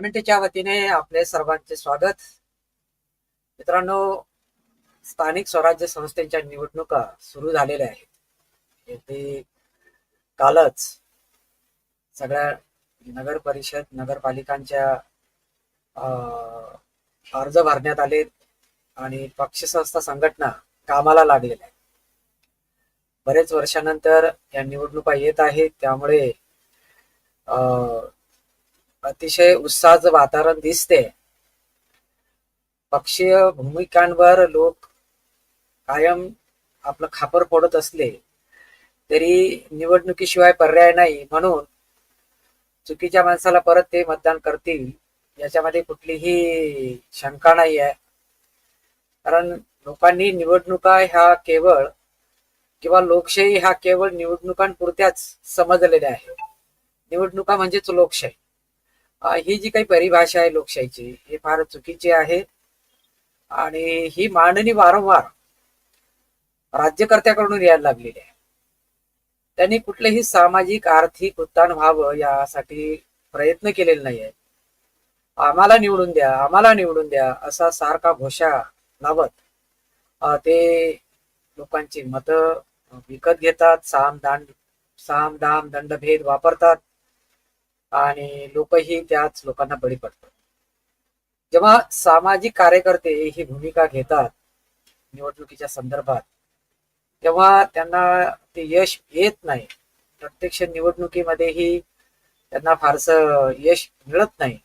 एमएनटीच्या वतीने आपले सर्वांचे स्वागत. मित्रांनो स्थानिक स्वराज्य संस्थेच्या निवडणुका सुरू झालेल्या आहेत. येथे कालच सगळ्या नगर परिषद नगरपालिकांच्या अं, अर्ज भरण्यात आले आणि पक्षसंस्था संघटना कामाला लागलेल्या आहेत. बरेच वर्षानंतर या निवडणुका येत आहेत. त्यामुळे अं, अतिशय उत्साहाचं वातावरण दिसते. पक्षीय भूमिकांवर लोक कायम आपलं खापर फोडत असले तरी निवडणुकीशिवाय पर्याय नाही. म्हणून चुकीच्या माणसाला परत ते मतदान करतील याच्यामध्ये कुठलीही शंका नाही आहे. कारण लोकांनी निवडणुका ह्या केवळ किंवा लोकशाही ह्या केवळ निवडणुकांपुरत्याच समजलेल्या आहे निवडणुका म्हणजेच लोकशाही. ही जी काही परिभाषा आहे लोकशाहीची ही फार चुकीची आहे. आणि ही मांडणी वारंवार राज्यकर्त्याकडून यायला लागलेली आहे. त्यांनी कुठलेही सामाजिक आर्थिक उत्थान व्हावं यासाठी प्रयत्न केलेले नाही आहे आम्हाला निवडून द्या आम्हाला निवडून द्या असा सारखा घोषा लावत ते लोकांची मतं विकत घेतात साम दांड साम दाम दंडभेद वापरतात. आणि लोकही त्याच लोकांना बळी पडतात. जेव्हा सामाजिक कार्यकर्ते ही भूमिका घेतात निवडणुकीच्या संदर्भात तेव्हा त्यांना ते यश येत नाही. प्रत्यक्ष निवडणुकीमध्येही त्यांना फारसं यश मिळत नाही.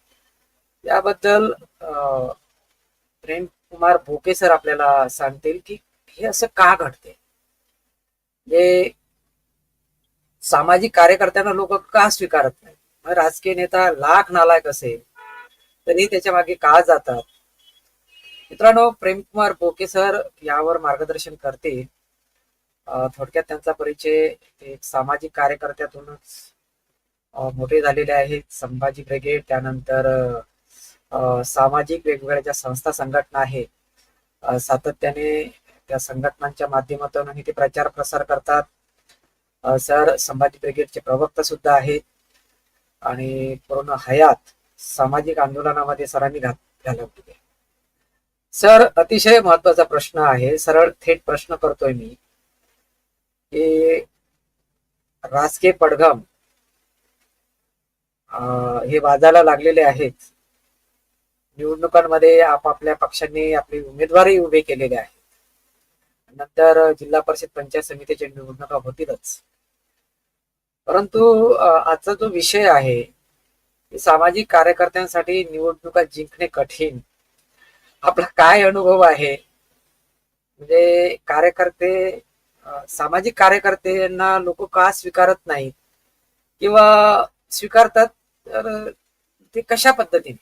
याबद्दल अं, प्रेम कुमार भोके सर आपल्याला सांगतील की हे असं का घडते म्हणजे सामाजिक कार्यकर्त्यांना लोक का स्वीकारत नाही राजकीय नेता लाख नालायक असेल तरी त्याच्यामागे का जातात. मित्रांनो प्रेमकुमार बोके सर यावर मार्गदर्शन करते. थोडक्यात त्यांचा परिचय एक सामाजिक कार्यकर्त्यातूनच मोठे झालेले आहेत. संभाजी ब्रिगेड त्यानंतर सामाजिक वेगवेगळ्या ज्या संस्था संघटना आहेत सातत्याने त्या संघटनांच्या माध्यमातूनही ते प्रचार प्रसार करतात सर संभाजी ब्रिगेडचे प्रवक्ता सुद्धा आहेत. आणि पूर्ण हयात सामाजिक आंदोलनामध्ये सरांनी घात घालवली आहे सर अतिशय महत्त्वाचा प्रश्न आहे. सरळ थेट प्रश्न करतोय मी. की राजकीय पडघम अं, हे वाजायला लागलेले आहेत. निवडणुकांमध्ये आपापल्या पक्षांनी आपले उमेदवारही उभे केलेले आहेत. नंतर जिल्हा परिषद पंचायत समितीच्या निवडणुका होतीलच. परंतु आजचा जो विषय आहे सामाजिक कार्यकर्त्यांसाठी निवडणुका जिंकणे कठीण. आपला काय अनुभव आहे? म्हणजे कार्यकर्ते सामाजिक कार्यकर्त्यांना लोक का स्वीकारत नाहीत? किंवा स्वीकारतात तर ते कशा पद्धतीने?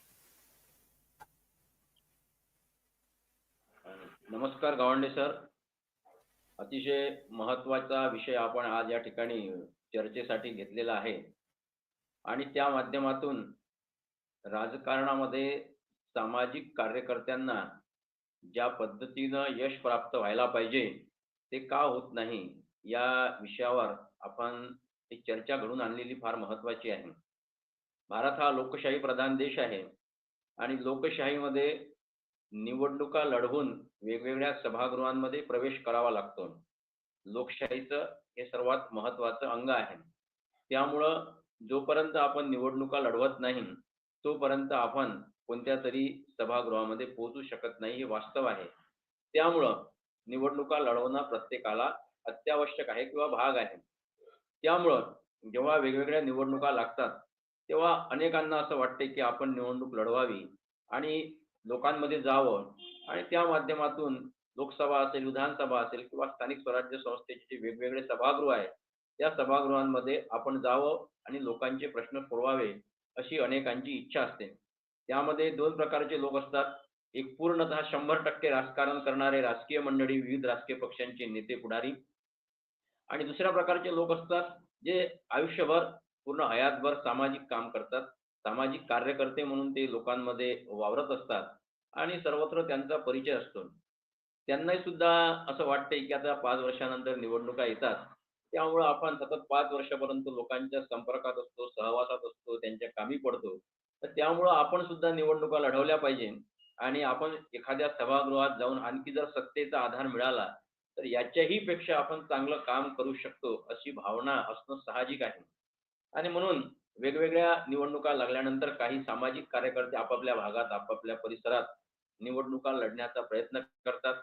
नमस्कार गावंडे सर. अतिशय महत्त्वाचा विषय आपण आज या ठिकाणी चर्चेसाठी घेतलेला आहे. आणि त्या माध्यमातून राजकारणामध्ये सामाजिक कार्यकर्त्यांना ज्या पद्धतीनं यश प्राप्त व्हायला पाहिजे ते का होत नाही या विषयावर आपण एक चर्चा घडून आणलेली फार महत्वाची आहे. भारत हा लोकशाही प्रधान देश आहे आणि लोकशाहीमध्ये निवडणुका लढवून वेगवेगळ्या सभागृहांमध्ये प्रवेश करावा लागतो. लोकशाहीचं हे सर्वात महत्वाचं अंग आहे. त्यामुळं जोपर्यंत आपण निवडणुका लढवत नाही तोपर्यंत आपण कोणत्या तरी सभागृहामध्ये पोहोचू शकत नाही हे वास्तव आहे. त्यामुळं निवडणुका लढवणं प्रत्येकाला अत्यावश्यक आहे किंवा भाग आहे. त्यामुळं जेव्हा वेगवेगळ्या निवडणुका लागतात तेव्हा अनेकांना असं वाटते की आपण निवडणूक लढवावी आणि लोकांमध्ये जावं आणि त्या माध्यमातून लोकसभा असेल विधानसभा असेल किंवा स्थानिक स्वराज्य संस्थेचे जे वेगवेगळे सभागृह आहेत त्या सभागृहांमध्ये आपण जावं आणि लोकांचे प्रश्न सोडवावे अशी अनेकांची इच्छा असते. त्यामध्ये दोन प्रकारचे लोक असतात. एक पूर्णतः शंभर टक्के राजकारण करणारे राजकीय मंडळी विविध राजकीय पक्षांचे नेते पुढारी. आणि दुसऱ्या प्रकारचे लोक असतात जे आयुष्यभर पूर्ण हयातभर सामाजिक काम करतात. सामाजिक कार्यकर्ते म्हणून ते लोकांमध्ये वावरत असतात आणि सर्वत्र त्यांचा परिचय असतो. त्यांनाही सुद्धा असं वाटतंय की आता पाच वर्षानंतर निवडणुका येतात. त्यामुळं आपण सतत पाच वर्षापर्यंत लोकांच्या संपर्कात असतो सहवासात असतो त्यांच्या कामी पडतो. तर त्यामुळं आपण सुद्धा निवडणुका लढवल्या पाहिजे. आणि आपण एखाद्या सभागृहात जाऊन आणखी जर सत्तेचा आधार मिळाला तर याच्याही पेक्षा आपण चांगलं काम करू शकतो अशी भावना असणं साहजिक आहे. आणि म्हणून वेगवेगळ्या निवडणुका लागल्यानंतर काही सामाजिक कार्यकर्ते आपापल्या भागात आपापल्या परिसरात निवडणुका लढण्याचा प्रयत्न करतात.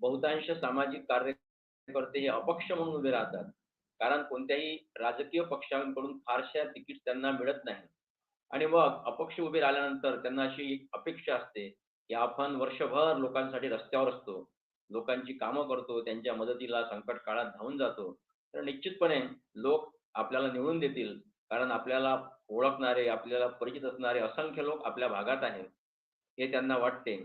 बहुतांश सामाजिक कार्यकर्ते हे अपक्ष म्हणून उभे राहतात. कारण कोणत्याही राजकीय पक्षांकडून फारशा तिकीट त्यांना मिळत नाही. आणि मग अपक्ष उभे राहिल्यानंतर त्यांना अशी एक अपेक्षा असते की आपण वर्षभर लोकांसाठी रस्त्यावर असतो. लोकांची कामं करतो त्यांच्या मदतीला संकट काळात धावून जातो. तर निश्चितपणे लोक आपल्याला निवडून देतील. कारण आपल्याला ओळखणारे आपल्याला परिचित असणारे असंख्य लोक आपल्या भागात आहेत. हे त्यांना वाटते.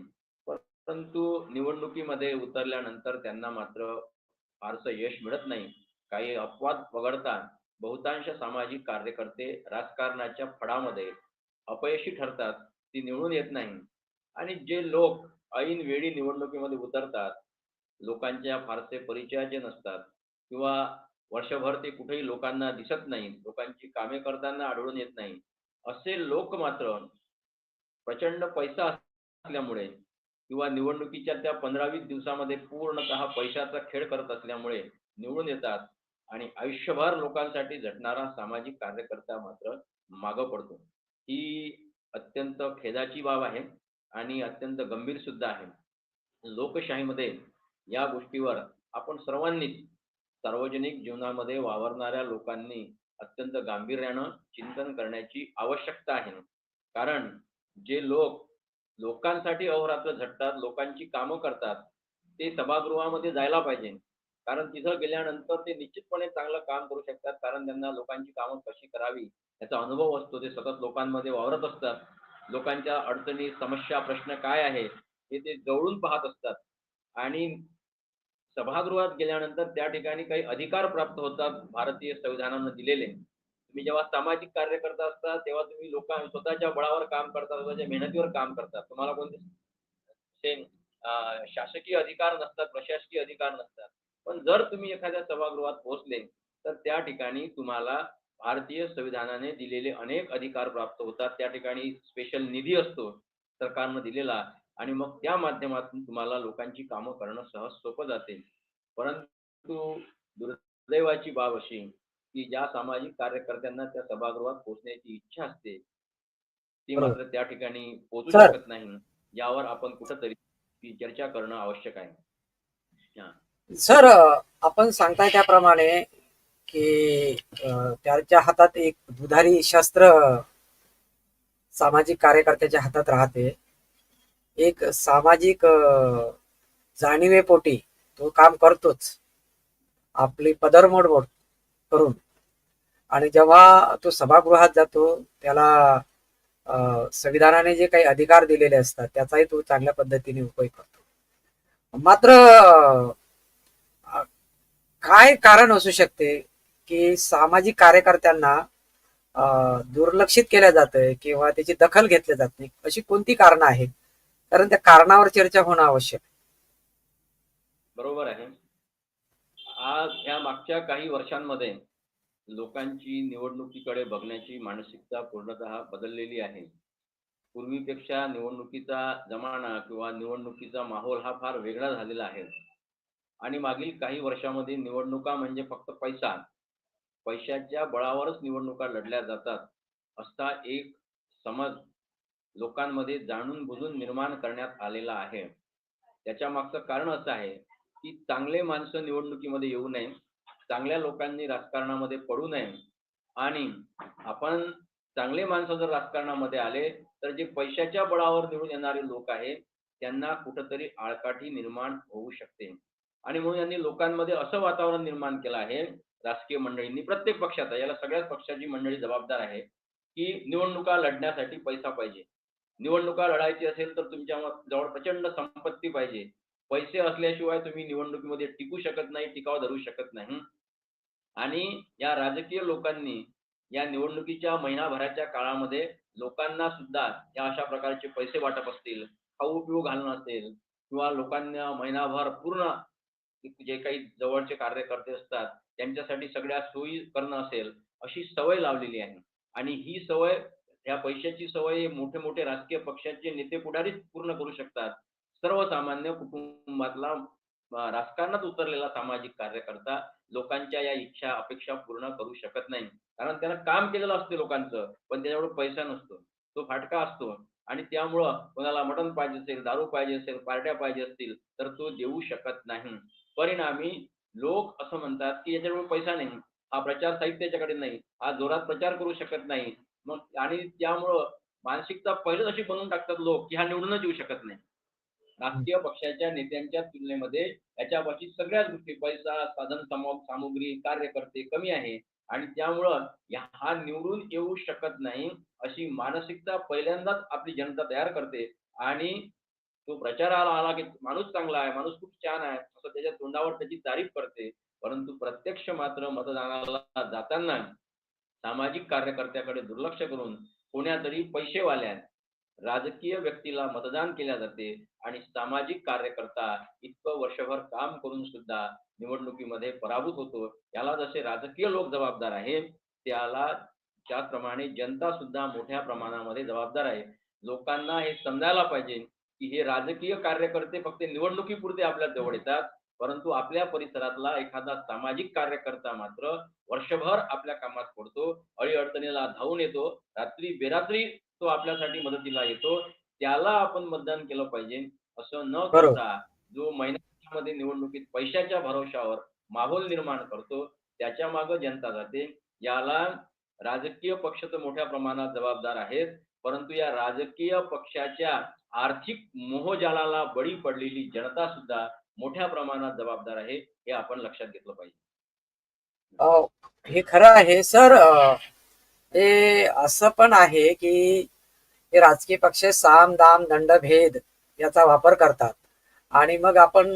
परंतु निवडणुकीमध्ये उतरल्यानंतर त्यांना मात्र फारसं यश मिळत नाही. काही अपवाद वगळता बहुतांश सामाजिक कार्यकर्ते राजकारणाच्या फडामध्ये अपयशी ठरतात ती निवडून येत नाही. आणि जे लोक ऐन वेळी निवडणुकीमध्ये उतरतात लोकांच्या फारसे परिचयाचे नसतात किंवा वर्षभर ते कुठेही लोकांना दिसत नाही लोकांची कामे करताना आढळून येत नाही असे लोक मात्र प्रचंड पैसा असल्यामुळे किंवा निवडणुकीच्या त्या पंधरा वीस दिवसामध्ये पूर्णतः पैशाचा खेळ करत असल्यामुळे निवडून येतात आणि आयुष्यभर लोकांसाठी झटणारा सामाजिक कार्यकर्ता मात्र मागं पडतो. ही अत्यंत खेदाची बाब आहे आणि अत्यंत गंभीर सुद्धा आहे. लोकशाहीमध्ये या गोष्टीवर आपण सर्वांनीच सार्वजनिक जीवनामध्ये वावरणाऱ्या लोकांनी अत्यंत गांभीर्यानं चिंतन करण्याची आवश्यकता आहे. कारण जे लोक लोकांसाठी अहोरात्र झटतात लोकांची कामं करतात ते सभागृहामध्ये जायला पाहिजे. कारण तिथं गेल्यानंतर ते निश्चितपणे चांगलं काम करू शकतात कारण त्यांना लोकांची कामं कशी करावी याचा अनुभव असतो. ते सतत लोकांमध्ये वावरत असतात. लोकांच्या अडचणी समस्या प्रश्न काय आहे हे ते जवळून पाहत असतात. आणि सभागृहात गेल्यानंतर त्या ठिकाणी काही अधिकार प्राप्त होतात भारतीय संविधानानं दिलेले. तुम्ही जेव्हा सामाजिक कार्य करता असता तेव्हा तुम्ही लोकां स्वतःच्या बळावर काम करता स्वतःच्या मेहनतीवर काम करता. तुम्हाला कोणते? शासकीय अधिकार नसतात प्रशासकीय अधिकार नसतात. पण जर तुम्ही एखाद्या सभागृहात पोहोचले तर त्या ठिकाणी तुम्हाला भारतीय संविधानाने दिलेले अनेक अधिकार प्राप्त होतात. त्या ठिकाणी स्पेशल निधी असतो सरकारनं दिलेला. आणि मग त्या माध्यमातून तुम्हाला लोकांची कामं करणं सहज सोपं जाते. परंतु दुर्दैवाची बाब अशी की ज्या सामाजिक कार्यकर्त्यांना त्या सभागृहात पोहोचण्याची इच्छा असते ती. मात्र त्या ठिकाणी पोहोचू सर. शकत नाही. यावर आपण कुठंतरी ती चर्चा करणं आवश्यक आहे. सर आपण सांगताय त्याप्रमाणे की अं, त्याच्या हातात एक दुधारी शस्त्र सामाजिक कार्यकर्त्याच्या हातात राहते. एक सामाजिक अं, जाणीवेपोटी तो काम करतोच. आपली पदरमोड मोड करून. आणि जेव्हा तो सभागृहात जातो त्याला संविधानाने जे काही अधिकार दिलेले असतात त्याचाही तो चांगल्या पद्धतीने उपयोग करतो. मात्र काय कारण असू शकते की सामाजिक कार्यकर्त्यांना दुर्लक्षित केलं जातंय किंवा त्याची दखल घेतली जात नाही अशी कोणती कारणं आहेत? कारण त्या कारणावर चर्चा होणं आवश्यक बरोबर आहे. आज ह्या मागच्या काही वर्षांमध्ये लोकांची निवडणुकीकडे बघण्याची मानसिकता पूर्णतः बदललेली आहे. पूर्वीपेक्षा निवडणुकीचा जमाना किंवा निवडणुकीचा माहोल हा फार वेगळा झालेला आहे. आणि मागील काही वर्षामध्ये निवडणुका म्हणजे फक्त पैसा. पैशाच्या बळावरच निवडणुका लढल्या जातात असा एक समज लोकांमध्ये जाणून बुजून निर्माण करण्यात आलेला आहे. त्याच्या मागचं कारण असं आहे की चांगले माणसं निवडणुकीमध्ये येऊ नये चांगल्या लोकांनी राजकारणामध्ये पडू नये. आणि आपण चांगले माणसं जर राजकारणामध्ये आले तर जे पैशाच्या बळावर निवडून येणारे लोक आहेत त्यांना कुठंतरी आळकाठी निर्माण होऊ शकते. आणि म्हणून यांनी लोकांमध्ये असं वातावरण निर्माण केलं आहे राजकीय मंडळींनी प्रत्येक पक्षाचा याला सगळ्याच पक्षाची मंडळी जबाबदार आहे की निवडणुका लढण्यासाठी पैसा पाहिजे. निवडणुका लढायची असेल तर तुमच्या जवळ प्रचंड संपत्ती पाहिजे. पैसे असल्याशिवाय तुम्ही निवडणुकीमध्ये टिकू शकत नाही टिकाव धरू शकत नाही. आणि या राजकीय लोकांनी या निवडणुकीच्या महिनाभराच्या काळामध्ये लोकांना सुद्धा या अशा प्रकारचे पैसे वाटप असतील खाऊ पिऊ घालणं असेल किंवा लोकांना महिनाभर पूर्ण जे काही जवळचे कार्यकर्ते असतात त्यांच्यासाठी सगळ्या सोयी करणं असेल अशी सवय लावलेली आहे. आणि ही सवय ह्या पैशाची सवय मोठे मोठे राजकीय पक्षाचे नेते पुढारीच पूर्ण करू शकतात. सर्वसामान्य कुटुंबातला राजकारणात उतरलेला सामाजिक कार्यकर्ता लोकांच्या या इच्छा अपेक्षा पूर्ण करू शकत नाही. कारण त्यानं काम केलेलं असतं लोकांचं पण त्याच्याकडे पैसा नसतो. तो फाटका असतो आणि त्यामुळं कोणाला मटण पाहिजे असेल दारू पाहिजे असेल पार्ट्या पाहिजे असतील तर तो देऊ शकत नाही. परिणामी लोक असं म्हणतात की याच्याकडे पैसा नाही हा प्रचार साहित्य त्याच्याकडे नाही हा जोरात प्रचार करू शकत नाही. मग आणि त्यामुळं मानसिकता पहिलेच अशी बनवून टाकतात लोक की हा निवडूनच येऊ शकत नाही. राजकीय पक्षाच्या नेत्यांच्या तुलनेमध्ये याच्यापाशी सगळ्याच गोष्टी पैसा साधन सामो- सामुग्री कार्यकर्ते कमी आहे. आणि त्यामुळं हा निवडून येऊ शकत नाही अशी मानसिकता पहिल्यांदाच आपली जनता तयार करते. आणि तो प्रचाराला आला की माणूस चांगला आहे माणूस खूप छान आहे असं त्याच्या तोंडावर त्याची तारीफ करते. परंतु प्रत्यक्ष मात्र मतदानाला जाताना सामाजिक कार्यकर्त्याकडे दुर्लक्ष करून कोण्यातरी पैसेवाल्यात राजकीय व्यक्तीला मतदान केल्या जाते आणि सामाजिक कार्यकर्ता इतकं वर्षभर काम करून सुद्धा निवडणुकीमध्ये पराभूत होतो. याला जसे राजकीय लोक जबाबदार आहेत त्याला त्याप्रमाणे जनता सुद्धा मोठ्या प्रमाणामध्ये जबाबदार आहे. लोकांना हे समजायला पाहिजे की हे राजकीय कार्यकर्ते फक्त निवडणुकीपुरते आपल्या जवळ येतात परंतु आपल्या परिसरातला एखादा सामाजिक कार्यकर्ता मात्र वर्षभर आपल्या कामात पडतो अडी अडचणीला धावून येतो रात्री बेरात्री तो आपल्यासाठी मदतीला येतो त्याला आपण मतदान केलं पाहिजे असं न. करता जो महिन्यामध्ये निवडणुकीत पैशाच्या भरोशावर माहोल निर्माण करतो त्याच्यामागे जनता जाते याला राजकीय पक्ष तर मोठ्या प्रमाणात जबाबदार आहेत परंतु या राजकीय पक्षाच्या आर्थिक मोहजालाला बळी पडलेली जनता सुद्धा मोठ्या प्रमाणात जबाबदार आहे हे आपण लक्षात घेतलं पाहिजे. हे खरं आहे सर ते असं पण आहे की हे राजकीय पक्ष साम दाम दंड भेद याचा वापर करतात. आणि मग आपण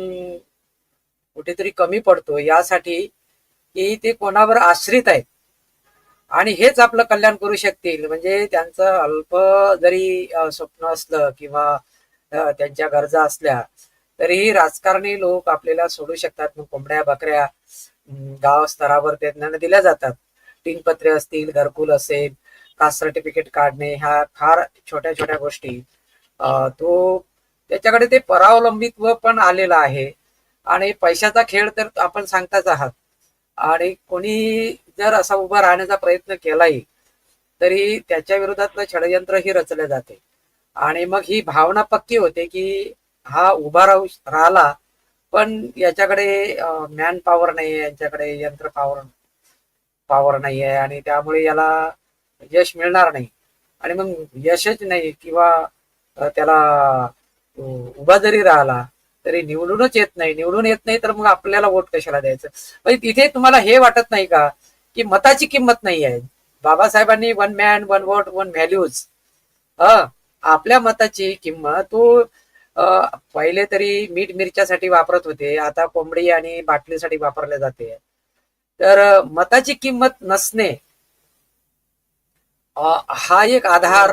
कुठेतरी कमी पडतो यासाठी की ते कोणावर आश्रित आहेत. आणि हेच आपलं कल्याण करू शकतील. म्हणजे त्यांचं अल्प जरी स्वप्न असलं किंवा त्यांच्या गरजा असल्या तरीही राजकारणी लोक आपल्याला सोडू शकतात. मग कोंबड्या बकऱ्या गाव स्तरावर त्यांना दिल्या जातात. तीनपत्रे असतील घरकुल असेल कास्ट सर्टिफिकेट काढणे ह्या फार छोट्या छोट्या गोष्टी. तो त्याच्याकडे ते परावलंबित्व पण आलेलं आहे. आणि पैशाचा खेळ तर आपण सांगताच आहात. आणि कोणी जर असा उभा राहण्याचा प्रयत्न केलाही तरी त्याच्या विरोधातलं षडयंत्र ही रचले जाते. आणि मग ही भावना पक्की होते की हा उभा राहू राहिला पण याच्याकडे मॅन पॉवर नाही आहे यांच्याकडे यंत्र पॉवर पॉवर नाही आहे आणि त्यामुळे याला यश मिळणार नाही. आणि मग यशच नाही किंवा त्याला उभा जरी राहिला तरी निवडूनच येत नाही. निवडून येत नाही तर मग आपल्याला वोट कशाला द्यायचं? म्हणजे तिथे तुम्हाला हे वाटत नाही का की मताची किंमत नाही आहे बाबासाहेबांनी one man one vote one values आपल्या मताची किंमत तो पहिले तरी मीठ मिरच्यासाठी वापरत होते. आता कोंबडी आणि बाटलीसाठी वापरले जाते. तर मताची किंमत नसणे हा एक आधार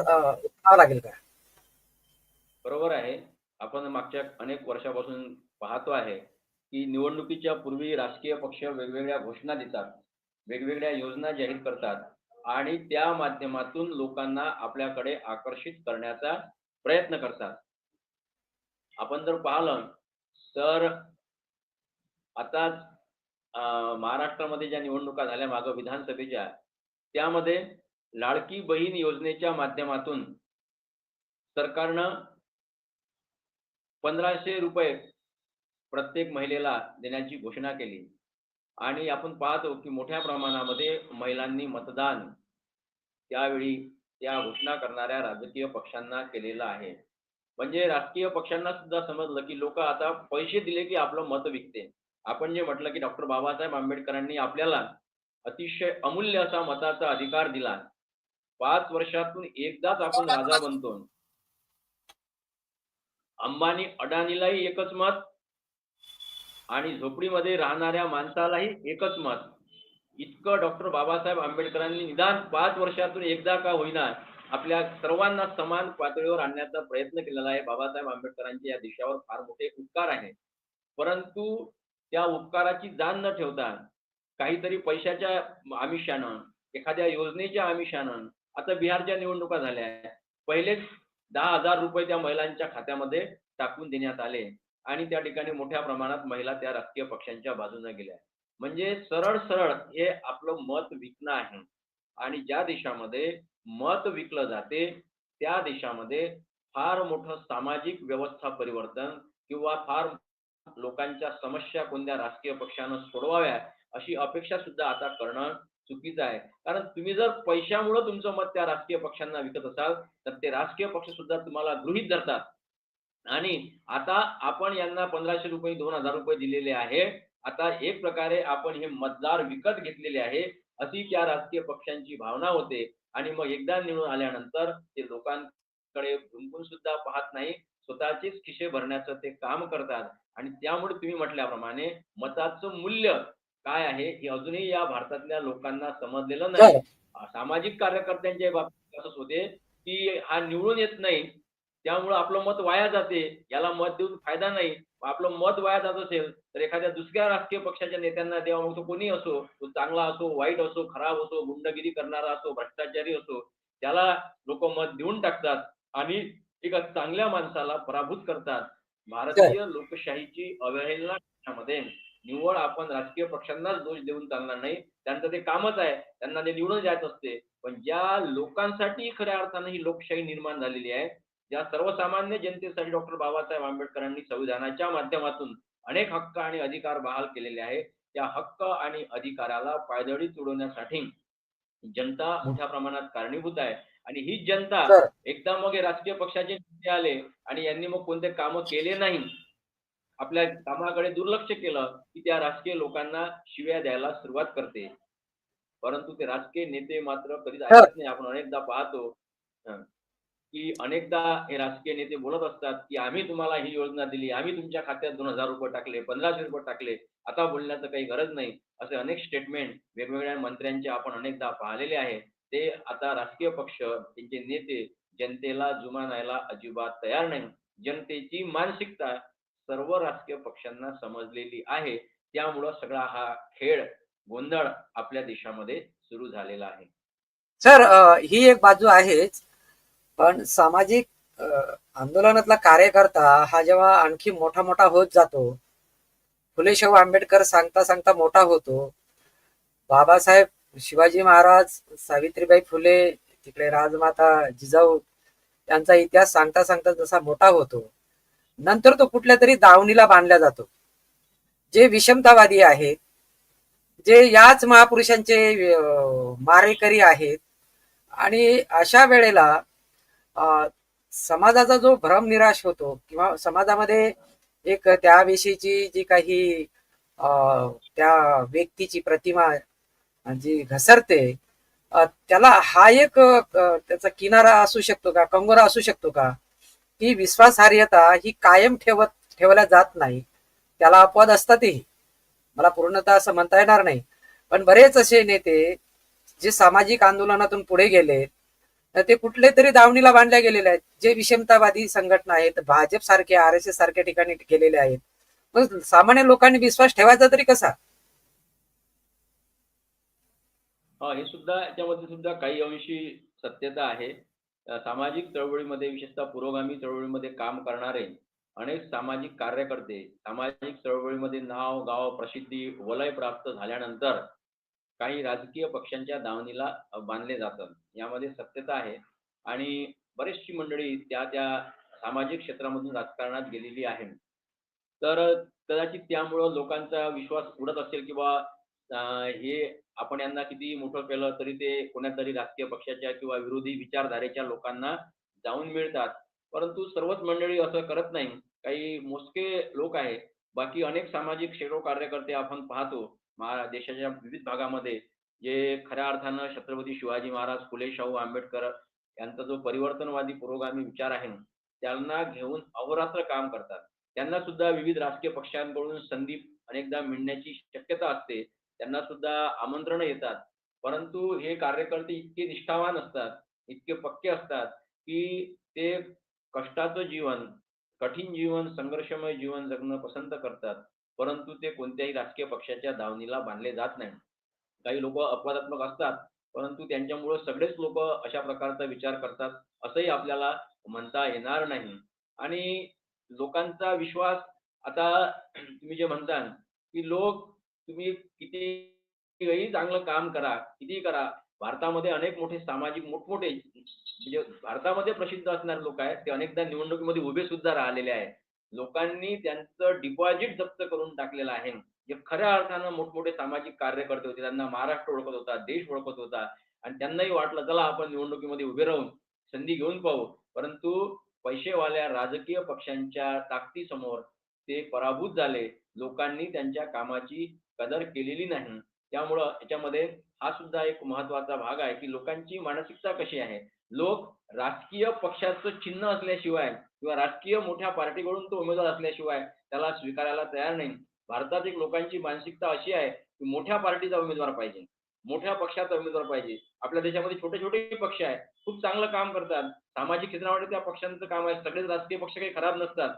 लागेल का? बरोबर आहे. आपण मागच्या अनेक वर्षापासून पाहतो आहे की निवडणुकीच्या पूर्वी राजकीय पक्ष वेगवेगळ्या घोषणा देतात वेगवेगळ्या योजना जाहीर करतात आणि त्या माध्यमातून लोकांना आपल्याकडे आकर्षित करण्याचा प्रयत्न करतात. आपण जर पाहिलं तर आता महाराष्ट्रामध्ये ज्या निवडणुका झाल्या मागं विधानसभेच्या त्यामध्ये लाडकी बहीण योजनेच्या माध्यमातून सरकारनं पंधराशे रुपये प्रत्येक महिलेला देण्याची घोषणा केली. आणि आपण पाहतो की मोठ्या प्रमाणामध्ये महिलांनी मतदान त्यावेळी त्या घोषणा करणाऱ्या राजकीय पक्षांना केलेलं आहे. म्हणजे राजकीय पक्षांना सुद्धा समजलं की लोक आता पैसे दिले की आपलं मत विकते. आपण जे म्हटलं की डॉक्टर बाबासाहेब आंबेडकरांनी आपल्याला अतिशय अमूल्य असा मताचा अधिकार दिला. पाच वर्षातून एकदाच आपण राजा बनतो. अंबानी अडाणीलाही एकच मत आणि झोपडीमध्ये राहणाऱ्या माणसालाही एकच मत. इतकं डॉक्टर बाबासाहेब आंबेडकरांनी निदान पाच वर्षातून एकदा का होईना आपल्या सर्वांना समान पातळीवर आणण्याचा प्रयत्न केलेला आहे. बाबासाहेब आंबेडकरांच्या या देशावर फार मोठे उपकार आहेत. परंतु त्या उपकाराची जाण न ठेवता काहीतरी पैशाच्या आमिषानं एखाद्या योजनेच्या आमिषानं आता बिहारच्या निवडणुका झाल्या पहिलेच दहा हजार रुपये त्या महिलांच्या खात्यामध्ये टाकून देण्यात आले आणि त्या ठिकाणी मोठ्या प्रमाणात महिला त्या राजकीय पक्षांच्या बाजूने गेल्या. म्हणजे सरळ सरळ हे आपलं मत विकणं आहे. आणि ज्या देशामध्ये मत विकलं जाते त्या देशामध्ये फार मोठं सामाजिक व्यवस्था परिवर्तन किंवा फार लोकांच्या समस्या कोणत्या राजकीय पक्षानं सोडवाव्या अशी अपेक्षा सुद्धा आता करणं चुकीचं आहे. कारण तुम्ही जर पैशामुळे तुमचं मत त्या राजकीय पक्षांना विकत असाल तर ते राजकीय पक्ष सुद्धा तुम्हाला गृहीत धरतात. आणि आता आपण यांना पंधराशे रुपये दोन हजार रुपये दिलेले आहे. आता एक प्रकारे आपण हे मतदार विकत घेतलेले आहे. अशी त्या राजकीय पक्षांची भावना होते. आणि मग एकदा निवडून आल्यानंतर ते लोकांकडे झुंकून सुद्धा पाहत नाही स्वतःचेच खिशे भरण्याचं ते काम करतात. आणि त्यामुळे तुम्ही म्हटल्याप्रमाणे मताचं मूल्य काय आहे हे अजूनही या भारतातल्या लोकांना समजलेलं नाही. सामाजिक कार्यकर्त्यांच्या बाबतीत असंच होते की हा निवडून येत नाही. त्यामुळं आपलं मत वाया जाते. याला मत देऊन फायदा नाही. आपलं मत वाया जात असेल तर एखाद्या दुसऱ्या राजकीय पक्षाच्या नेत्यांना द्यावा. मग तो कोणी असो तो चांगला असो वाईट असो खराब असो गुंडगिरी करणारा असो भ्रष्टाचारी असो त्याला लोक मत देऊन टाकतात आणि एका चांगल्या माणसाला पराभूत करतात. भारतीय लोकशाहीची अवहेलना निव्वळ आपण राजकीय पक्षांनाच दोष देऊन चालणार नाही. त्यांचं ते कामच आहे. त्यांना ते निवडून जायचं असते. पण ज्या लोकांसाठी खऱ्या अर्थानं ही लोकशाही निर्माण झालेली आहे ज्या सर्वसामान्य जनतेसाठी डॉक्टर बाबासाहेब आंबेडकरांनी संविधानाच्या माध्यमातून अनेक हक्क आणि अधिकार बहाल केलेले आहे त्या हक्क आणि अधिकाराला पायदळी तुडवण्यासाठी जनता मोठ्या प्रमाणात कारणीभूत आहे. आणि ही जनता. एकदा मग राजकीय पक्षाचे नेते आले आणि यांनी मग कोणते कामं केले नाही आपल्या कामाकडे दुर्लक्ष केलं की त्या राजकीय लोकांना शिव्या द्यायला सुरुवात करते. परंतु ते राजकीय नेते मात्र कधीच ऐकत नाही. आपण अनेकदा पाहतो. की अनेकदा हे राजकीय नेते बोलत असतात की आम्ही तुम्हाला ही योजना दिली आम्ही तुमच्या खात्यात दोन हजार रुपये टाकले पंधराशे रुपये टाकले आता बोलण्याचं काही गरज नाही असे अनेक स्टेटमेंट वेगवेगळ्या मंत्र्यांचे आपण अनेकदा पाहिलेले आहे. ते आता राजकीय पक्ष त्यांचे नेते जनतेला जुमानायला अजिबात तयार नाही. जनतेची मानसिकता सर्व राजकीय पक्षांना समजलेली आहे. त्यामुळं सगळा हा खेळ गोंधळ आपल्या देशामध्ये सुरू झालेला आहे. सर ही एक बाजू आहेच पण सामाजिक आंदोलनातला कार्यकर्ता हा जेव्हा आणखी मोठा मोठा होत जातो फुले शाहू आंबेडकर सांगता सांगता मोठा होतो. बाबासाहेब शिवाजी महाराज सावित्रीबाई फुले तिकडे राजमाता जिजाऊ यांचा इतिहास सांगता सांगता जसा मोठा होतो. नंतर तो कुठल्या तरी दावणीला बांधला जातो. जे विषमतावादी आहेत जे याच महापुरुषांचे मारेकरी आहेत आणि अशा वेळेला समाजाचा जो भ्रम निराश होतो किंवा समाजामध्ये एक त्याविषयीची जी काही त्या व्यक्तीची प्रतिमा जी घसरते त्याला हा एक त्याचा किनारा असू शकतो का कंगोरा असू शकतो का? की विश्वासार्हता ही कायम ठेवत ठेवल्या जात नाही. त्याला अपवाद असतातही. मला पूर्णतः असं म्हणता येणार नाही. पण बरेच असे नेते जे सामाजिक आंदोलनातून पुढे गेले ते कुठले तरी दावणीला बांधल्या गेलेले आहेत. जे विषमतावादी संघटना आहेत भाजप सारखे आर एस एस सारख्या ठिकाणी गेलेले आहेत. मग सामान्य लोकांनी विश्वास ठेवायचा तरी कसा? हा हे सुद्धा याच्यामध्ये सुद्धा काही अंशी सत्यता आहे. सामाजिक चळवळीमध्ये विशेषतः पुरोगामी चळवळीमध्ये काम करणारे अनेक सामाजिक कार्यकर्ते सामाजिक चळवळीमध्ये नाव गाव प्रसिद्धी वलय प्राप्त झाल्यानंतर काही राजकीय पक्षांच्या दावणीला बांधले जातात यामध्ये सत्यता आहे आणि बरीचशी मंडळी त्या त्या सामाजिक क्षेत्रामधून राजकारणात गेलेली आहे तर कदाचित त्यामुळं लोकांचा विश्वास उडत असेल किंवा हे आपण यांना किती मोठं केलं तरी ते कोणातरी राजकीय पक्षाच्या किंवा विरोधी विचारधारेच्या लोकांना जाऊन मिळतात. परंतु सर्वच मंडळी असं करत नाही. काही मोजके लोक आहे बाकी अनेक सामाजिक शेकडो कार्यकर्ते आपण पाहतो. देशाच्या विविध भागामध्ये जे खऱ्या अर्थानं छत्रपती शिवाजी महाराज फुले शाहू आंबेडकर यांचा जो परिवर्तनवादी पुरोगामी विचार आहे त्यांना घेऊन अहोरात्र काम करतात. त्यांना सुद्धा विविध राजकीय पक्षांकडून संधी अनेकदा मिळण्याची शक्यता असते. त्यांना सुद्धा आमंत्रण येतात. परंतु हे कार्यकर्ते इतके निष्ठावान असतात इतके पक्के असतात की ते कष्टाचं जीवन कठीण जीवन संघर्षमय जीवन जगणं पसंत करतात. परंतु ते कोणत्याही राजकीय पक्षाच्या दावणीला बांधले जात नाही. काही लोक अपवादात्मक असतात परंतु त्यांच्यामुळे सगळेच लोक अशा प्रकारचा विचार करतात असंही आपल्याला म्हणता येणार नाही. आणि लोकांचा विश्वास आता तुम्ही जे म्हणता की लोक तुम्ही कितीही चांगलं काम करा किती करा भारतामध्ये अनेक मोठे सामाजिक मोठमोठे म्हणजे भारतामध्ये प्रसिद्ध असणारे लोक आहेत ते अनेकदा निवडणुकीमध्ये उभे सुद्धा राहिलेले आहेत. लोकांनी त्यांचं डिपॉझिट जप्त करून टाकलेलं आहे. जे खऱ्या अर्थानं मोठमोठे सामाजिक कार्यकर्ते होते त्यांना महाराष्ट्र ओळखत होता देश ओळखत होता. आणि त्यांनाही वाटलं चला आपण निवडणुकीमध्ये उभे राहून संधी घेऊन पाहू. परंतु पैसेवाल्या राजकीय पक्षांच्या ताकदीसमोर ते पराभूत झाले. लोकांनी त्यांच्या कामाची कदर केलेली नाही. त्यामुळं याच्यामध्ये हा सुद्धा एक महत्त्वाचा भाग आहे की लोकांची मानसिकता कशी आहे. लोक राजकीय पक्षाचं चिन्ह असल्याशिवाय किंवा राजकीय मोठ्या पार्टीकडून तो उमेदवार असल्याशिवाय त्याला स्वीकारायला तयार नाही. भारतात एक लोकांची मानसिकता अशी आहे की मोठ्या पार्टीचा उमेदवार पाहिजे. मोठ्या पक्षाचा उमेदवार पाहिजे. आपल्या देशामध्ये छोटे छोटे पक्ष आहेत. खूप चांगलं काम करतात. सामाजिक क्षेत्रामध्ये त्या पक्षांचं काम आहे. सगळेच राजकीय पक्ष काही खराब नसतात.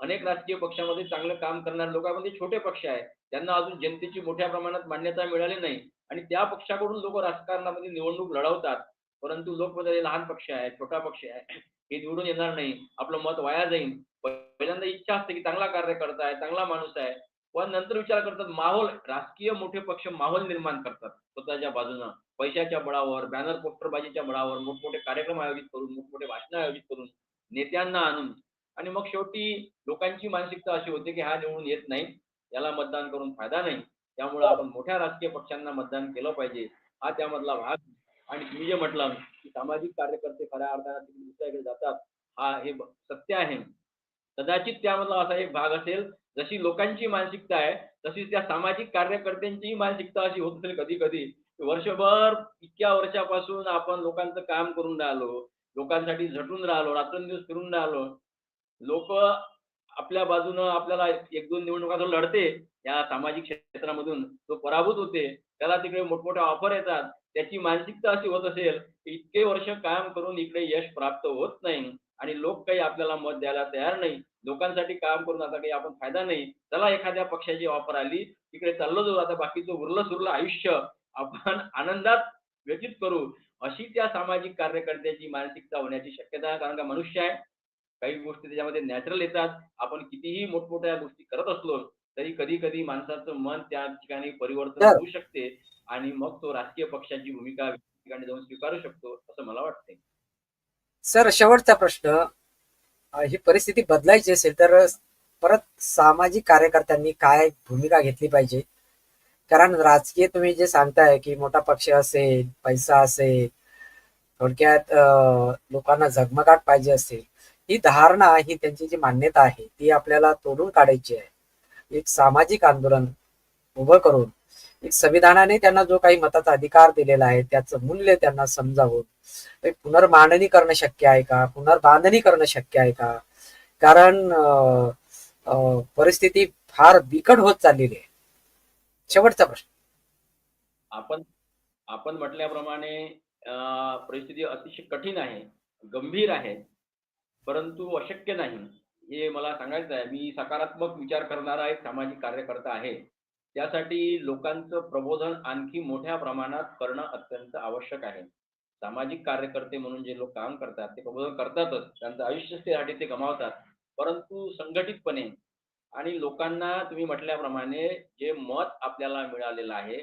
अनेक राजकीय पक्षामध्ये चांगलं काम करणाऱ्या लोकांमध्ये छोटे पक्ष आहेत. त्यांना अजून जनतेची मोठ्या प्रमाणात मान्यता मिळाली नाही. आणि त्या पक्षाकडून लोक राजकारणामध्ये निवडणूक लढवतात. परंतु लोकमध्ये लहान पक्ष आहे छोटा पक्ष आहे. हे निवडून येणार नाही. आपलं मत वाया जाईल पहिल्यांदा इच्छा असते की चांगला कार्यकर्ता आहे चांगला माणूस आहे. पण नंतर विचार करतात माहोल राजकीय मोठे पक्ष माहोल निर्माण करतात. स्वतःच्या बाजूनं. पैशाच्या बळावर बॅनर पोस्टरबाजीच्या बळावर मोठमोठे कार्यक्रम आयोजित करून मोठमोठे भाषणं आयोजित करून नेत्यांना आणून. आणि मग शेवटी लोकांची मानसिकता अशी होते की हा निवडून येत नाही. याला मतदान करून फायदा नाही. त्यामुळे आपण मोठ्या राजकीय पक्षांना मतदान केलं पाहिजे. हा त्यामधला भाग आणि तुम्ही जे म्हटलं की सामाजिक कार्यकर्ते खऱ्या अर्थाने दुसऱ्याकडे जातात हा हे सत्य आहे. कदाचित त्यामधला असा एक भाग असेल जशी लोकांची मानसिकता आहे तशीच त्या सामाजिक कार्यकर्त्यांचीही मानसिकता अशी होत असेल कधी कधी. वर्षभर इतक्या वर्षापासून आपण लोकांचं काम करून राहिलो लोकांसाठी झटून राहिलो रात्रंदिवस फिरून राहिलो. लोक आपल्या बाजूनं आपल्याला एक दोन निवडणुका जो लढते. या सामाजिक क्षेत्रामधून तो पराभूत होते. त्याला तिकडे मोठमोठ्या ऑफर येतात. त्याची मानसिकता अशी होत असेल की इतके वर्ष काम करून इकडे यश प्राप्त होत नाही आणि लोक काही आपल्याला मत द्यायला तयार नाही. लोकांसाठी काम करून आता काही आपण फायदा नाही. चला एखाद्या पक्षाची ऑफर आली तिकडे चाललो जाऊ आता बाकीचं उरलं सुरलं आयुष्य आपण आनंदात व्यतीत करू. अशी त्या सामाजिक कार्यकर्त्याची मानसिकता होण्याची शक्यता आहे कारण का मनुष्य आहे. काही गोष्टी त्याच्यामध्ये नॅचरल येतात. आपण कितीही मोठमोठ्या गोष्टी करत असलो तरी कधी कधी माणसाचं मन त्या ठिकाणी परिवर्तन होऊ शकते आणि मग तो राजकीय पक्षाची भूमिका ठिकाणी जाऊन स्वीकारू शकतो असं मला वाटते सर शेवटचा प्रश्न. ही परिस्थिती बदलायची असेल तर परत सामाजिक कार्यकर्त्यांनी काय भूमिका घेतली पाहिजे? कारण राजकीय तुम्ही जे सांगताय की मोठा पक्ष असेल पैसा असेल थोडक्यात लोकांना झगमगाट पाहिजे असेल. ही धारणा ही त्यांची जी मान्यता आहे ती आपल्याला तोडून काढायची आहे. एक सामाजिक आंदोलन उभं करून एक संविधानाने त्यांना जो काही मताचा अधिकार दिलेला आहे त्याचं मूल्य त्यांना समजावून एक पुनर्मांडणी करणं शक्य आहे का? पुनर्बांधणी करणं शक्य आहे का? कारण परिस्थिती फार बिकट होत चाललेली आहे. शेवटचा प्रश्न. आपण आपण म्हटल्याप्रमाणे परिस्थिती अतिशय कठीण आहे गंभीर आहे परंतु अशक्य नाही. हे मला सांगायचं आहे मी सकारात्मक विचार करणारा एक सामाजिक कार्यकर्ता आहे. त्यासाठी लोकांचं प्रबोधन आणखी मोठ्या प्रमाणात करणं अत्यंत आवश्यक आहे. सामाजिक कार्यकर्ते म्हणून जे लोक काम करतात ते प्रबोधन करतातच त्यांचं आयुष्य त्यासाठी ते गमावतात. परंतु संघटितपणे आणि लोकांना तुम्ही म्हटल्याप्रमाणे जे मत आपल्याला मिळालेलं आहे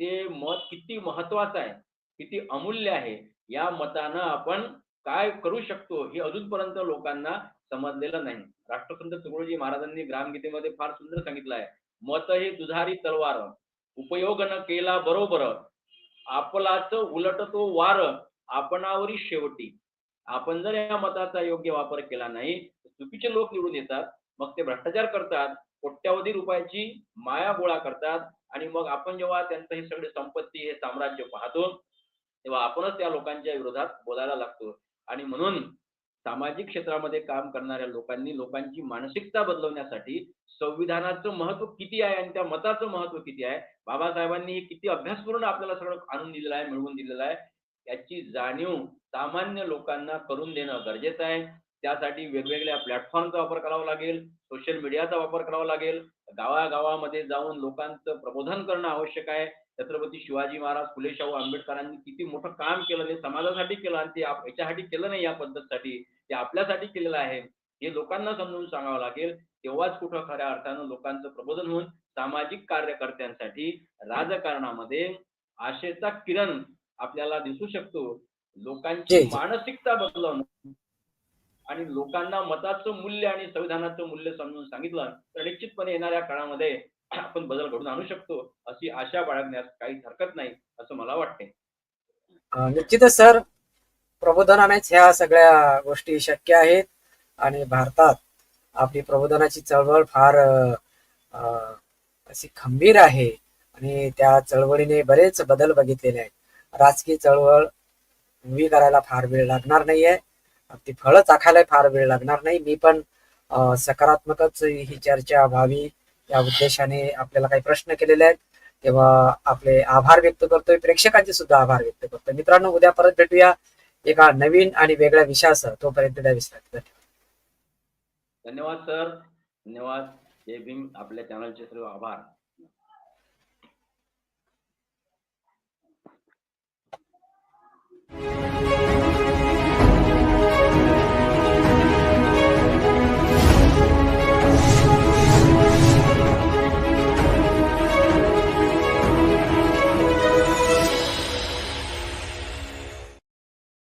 ते मत किती महत्वाचं आहे किती अमूल्य आहे या मतानं आपण काय करू शकतो हे अजूनपर्यंत लोकांना समजलेलं नाही. राष्ट्रसंत तुकडोजी महाराजांनी ग्रामगीतेमध्ये फार सुंदर सांगितलं आहे. मत हे दुधारी तलवार. उपयोग न केला बरोबर. आपलाच उलट तो वार. आपणावरी शेवटी. आपण जर या मताचा योग्य वापर केला नाही तर चुकीचे लोक निवडून येतात. मग ते भ्रष्टाचार करतात. कोट्यावधी रुपयाची माया गोळा करतात. आणि मग आपण जेव्हा त्यांचं हे सगळे संपत्ती हे साम्राज्य पाहतो तेव्हा आपणच त्या लोकांच्या विरोधात बोलायला लागतो. आणि म्हणून सामाजिक क्षेत्रामध्ये काम करणाऱ्या लोकांनी लोकांची मानसिकता बदलवण्यासाठी संविधानाचं महत्त्व किती आहे आणि त्या मताचं महत्त्व किती आहे बाबासाहेबांनी किती अभ्यासपूर्ण आपल्याला सगळं आणून दिलेलं आहे मिळवून दिलेलं आहे याची जाणीव सामान्य लोकांना करून देणं गरजेचं आहे. त्यासाठी वेगवेगळ्या प्लॅटफॉर्मचा वापर करावा लागेल सोशल मीडियाचा वापर करावा लागेल. गावागावामध्ये जाऊन लोकांचं प्रबोधन करणं आवश्यक आहे. छत्रपती शिवाजी महाराज फुले शाहू आंबेडकरांनी किती मोठं काम केलं ते समाजासाठी केलं आणि ते याच्यासाठी केलं नाही या पद्धतीसाठी ते आपल्यासाठी केलेलं आहे. हे लोकांना समजून सांगावं लागेल. तेव्हाच कुठं खऱ्या अर्थानं लोकांचं प्रबोधन होऊन सामाजिक कार्यकर्त्यांसाठी राजकारणामध्ये आशेचा किरण आपल्याला दिसू शकतो. लोकांची. मानसिकता बदलवणं आणि लोकांना मताचं मूल्य आणि संविधानाचं मूल्य समजून सांगितलं तर निश्चितपणे येणाऱ्या काळामध्ये आपण बदल घडून आणू शकतो अशी आशा बाळगण्यास काहीच हरकत नाही असं मला वाटते निश्चितच सर. प्रबोधनानेच ह्या सगळ्या गोष्टी शक्य आहेत आणि भारतात आपली प्रबोधनाची चळवळ फार अशी खंबीर आहे आणि त्या चळवळीने बरेच बदल बघितलेले आहेत. राजकीय चळवळ उभी करायला फार वेळ लागणार नाहीये. ती फळं चाखायला फार वेळ लागणार नाही. मी पण सकारात्मकच ही चर्चा व्हावी. या उद्देशाने आपल्याला काही प्रश्न केलेले आहेत. तेव्हा आपले आभार व्यक्त करतोय. प्रेक्षकांचे सुद्धा आभार व्यक्त करतोय. मित्रांनो उद्या परत भेटूया एका नवीन आणि वेगळ्या विषयासह. तोपर्यंत द्या धन्यवाद सर. धन्यवाद. जय भीम. आपल्या चॅनलचे सर्व आभार. Thank